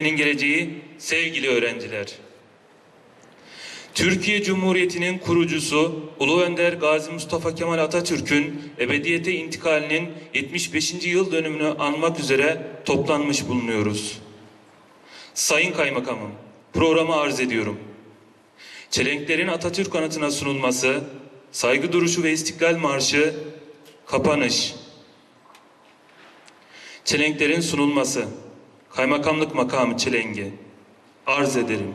geleceği sevgili öğrenciler. Türkiye Cumhuriyeti'nin kurucusu Ulu Önder Gazi Mustafa Kemal Atatürk'ün ebediyete intikalinin 75. yıl dönümünü anmak üzere toplanmış bulunuyoruz. Sayın Kaymakamım, programı arz ediyorum. Çelenklerin Atatürk anıtına sunulması, saygı duruşu ve istiklal marşı, kapanış. Çelenklerin sunulması, kaymakamlık makamı çelengi. Arz ederim.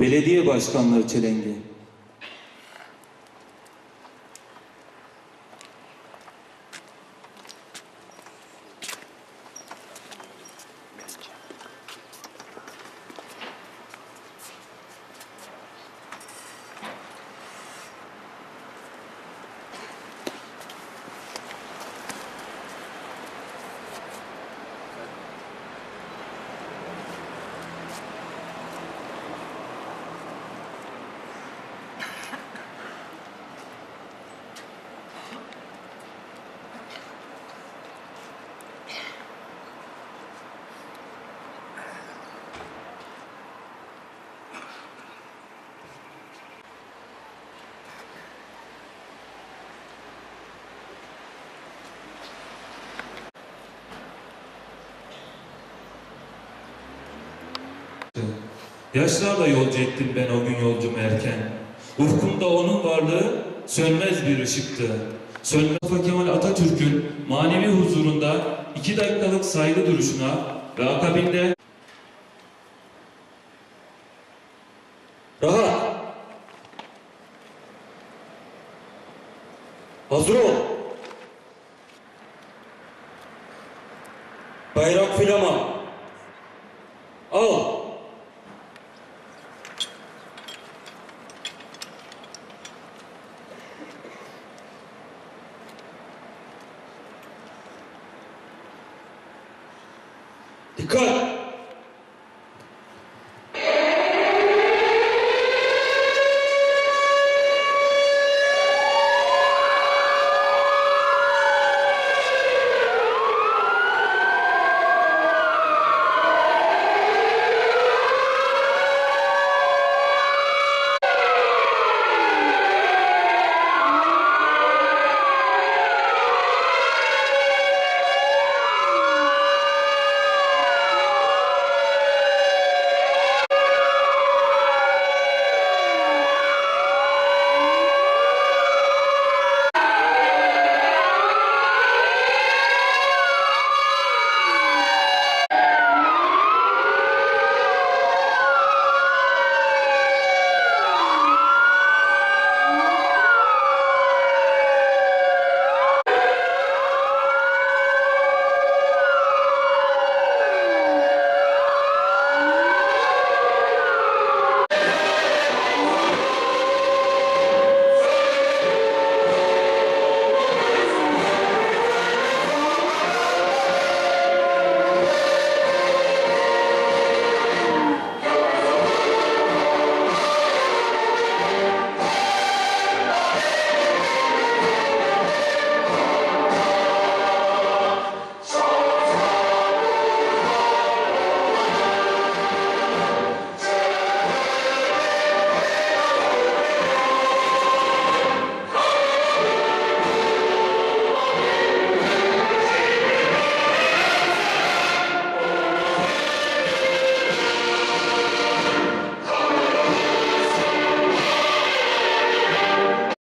Belediye başkanlığı çelengi. Yaşlarla yolcu ettim ben o gün yolcumu erken. Ufkumda onun varlığı sönmez bir ışıktı. Sönmez Kemal Atatürk'ün manevi huzurunda iki dakikalık saygı duruşuna ve akabinde Rahat. Hazır ol. Bayrak filama. Al. 你看